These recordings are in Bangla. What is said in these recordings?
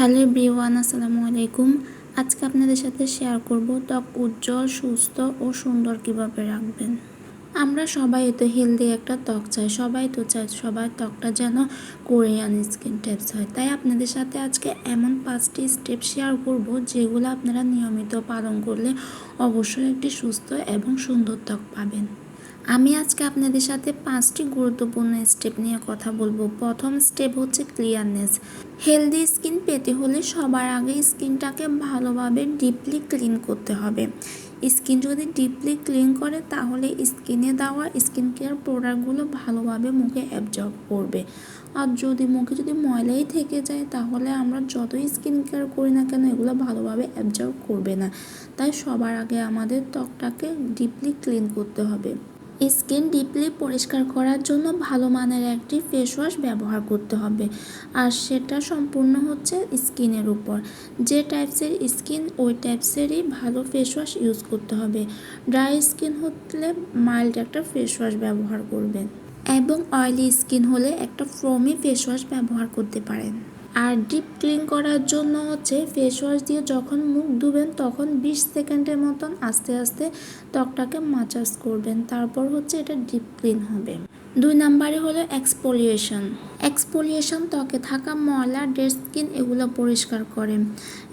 হ্যালো এভরিওয়ান, আসসালামু আলাইকুম। আজকে আপনাদের সাথে শেয়ার করব ত্বক উজ্জ্বল, সুস্থ ও সুন্দর কীভাবে রাখবেন। আমরা সবাই তো হেলদি একটা ত্বক চাই, সবাই তো চাই সবার ত্বকটা যেন কোরিয়ান স্কিন টেপস হয়। তাই আপনাদের সাথে আজকে এমন পাঁচটি স্টেপ শেয়ার করব, যেগুলো আপনারা নিয়মিত পালন করলে অবশ্যই একটি সুস্থ এবং সুন্দর ত্বক পাবেন। আমি আজকে আপনাদের সাথে পাঁচটি গুরুত্বপূর্ণ স্টেপ নিয়ে কথা বলব। প্রথম স্টেপ হচ্ছে ক্লিয়ারনেস হেলদি স্কিন পেতে হলে সবার আগে স্কিনটাকে ভালোভাবে ডিপলি ক্লিন করতে হবে। স্কিন যদি ডিপলি ক্লিন করে, তাহলে স্কিনে দেওয়া স্কিন কেয়ার প্রোডাক্টগুলো ভালোভাবে মুখে অ্যাবজর্ব করবে। আর যদি মুখে যদি ময়লাই থেকে যায়, তাহলে আমরা যতই স্কিন কেয়ার করি না কেন, এগুলো ভালোভাবে অ্যাবজর্ব করবে না। তাই সবার আগে আমাদের ত্বকটাকে ডিপলি ক্লিন করতে হবে। স্কিন ডিপলি পরিষ্কার করার জন্য ভালো মানের একটি ফেস ওয়াশ ব্যবহার করতে হবে। আর সেটা সম্পূর্ণ হচ্ছে স্কিনের উপর। যে টাইপসের স্কিন, ওই টাইপসেরই ভালো ফেস ওয়াশ ইউজ করতে হবে। ড্রাই স্কিন হলে মাইল্ড একটা ফেস ওয়াশ ব্যবহার করবেন। এবং অয়েলি স্কিন হলে একটা ফ্রমি ফেস ওয়াশ ব্যবহার করতে পারেন। আর ডিপ ক্লিন করার জন্য হচ্ছে ফেস ওয়াশ দিয়ে যখন মুখ ধুবেন তখন বিশ সেকেন্ডের মতন আস্তে আস্তে ত্বকটাকে মাসাজ করবেন। তারপর হচ্ছে এটা ডিপ ক্লিন হবে। দুই নাম্বারে হলো এক্সপোলিয়েশন এক্সপোলিয়েশন ত্বকে থাকা ময়লা ডেড স্কিন এগুলো পরিষ্কার করে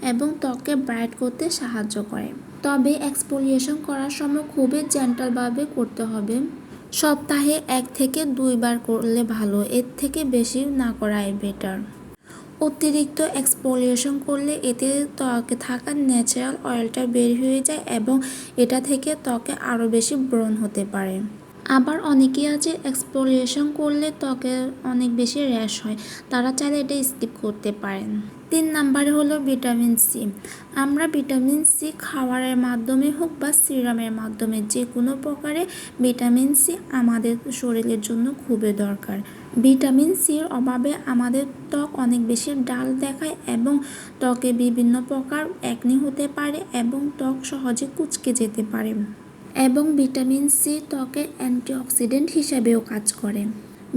এবং ত্বকে ব্রাইট করতে সাহায্য করে। তবে এক্সপোলিয়েশন করার সময় খুবই জেন্টালভাবে করতে হবে। সপ্তাহে এক থেকে দুইবার করলে ভালো। এর থেকে বেশি না করাই বেটার অতিরিক্ত এক্সপোলিয়েশন করলে এতে ত্বকে থাকা ন্যাচারাল অয়েলটা বের হয়ে যায় এবং এটা থেকে ত্বকে আরও বেশি ব্রণ হতে পারে। আবার অনেকেই আছে এক্সপোলিয়েশন করলে ত্বকে অনেক বেশি র্যাশ হয়, তারা চাইলে এটা স্কিপ করতে পারেন। তিন নাম্বারে হলো ভিটামিন সি আমরা ভিটামিন সি খাওয়ারের মাধ্যমে হোক বা সিরামের মাধ্যমে যে কোনো প্রকারে ভিটামিন সি আমাদের শরীরের জন্য খুবই দরকার। ভিটামিন সির অভাবে আমাদের ত্বক অনেক বেশি ডাল দেখায় এবং ত্বকে বিভিন্ন প্রকার একনি হতে পারে এবং ত্বক সহজে কুচকে যেতে পারে। এবং ভিটামিন সি ত্বকের অ্যান্টিঅক্সিডেন্ট হিসাবেও কাজ করে।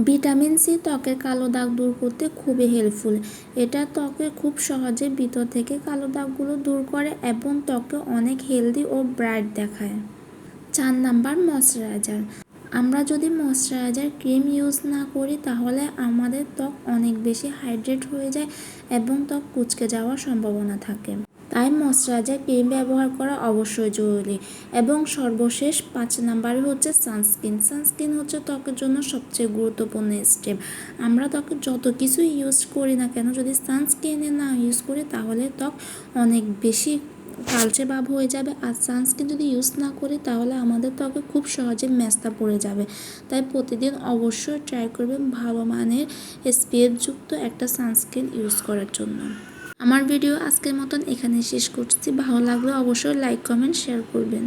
ভিটামিন সি ত্বকের কালো দাগ দূর করতে খুবই হেল্পফুল এটা ত্বকে খুব সহজে ভিতর থেকে কালো দাগগুলো দূর করে এবং ত্বকে অনেক হেলদি ও ব্রাইট দেখায়। চার নাম্বার ময়শ্চারাইজার আমরা যদি ময়শ্চারাইজার ক্রিম ইউজ না করি, তাহলে আমাদের ত্বক অনেক বেশি হাইড্রেট হয়ে যায় এবং ত্বক কুচকে যাওয়ার সম্ভাবনা থাকে। তাই ময়শ্চারাইজার ক্রিম ব্যবহার করা অবশ্যই জরুরি এবং সর্বশেষ পাঁচ নাম্বারে হচ্ছে সানস্ক্রিন সানস্ক্রিন হচ্ছে ত্বকের জন্য সবচেয়ে গুরুত্বপূর্ণ স্টেপ আমরা ত্বকে যত কিছু ইউজ করি না কেন, যদি সানস্ক্রিনে না ইউজ করি, তাহলে ত্বক অনেক বেশি কালচে ভাব হয়ে যাবে আর সানস্ক্রিন যদি ইউজ না করি তাহলে আমাদের ত্বকে খুব সহজে মেস্তা পড়ে যাবে। তাই প্রতিদিন অবশ্যই ট্রাই করবেন ভালো মানের যুক্ত একটা সানস্ক্রিন ইউজ করার জন্য। আমার ভিডিও আজকের মতন এখানে শেষ করছি। ভালো লাগলে অবশ্যই লাইক কমেন্ট শেয়ার করবেন।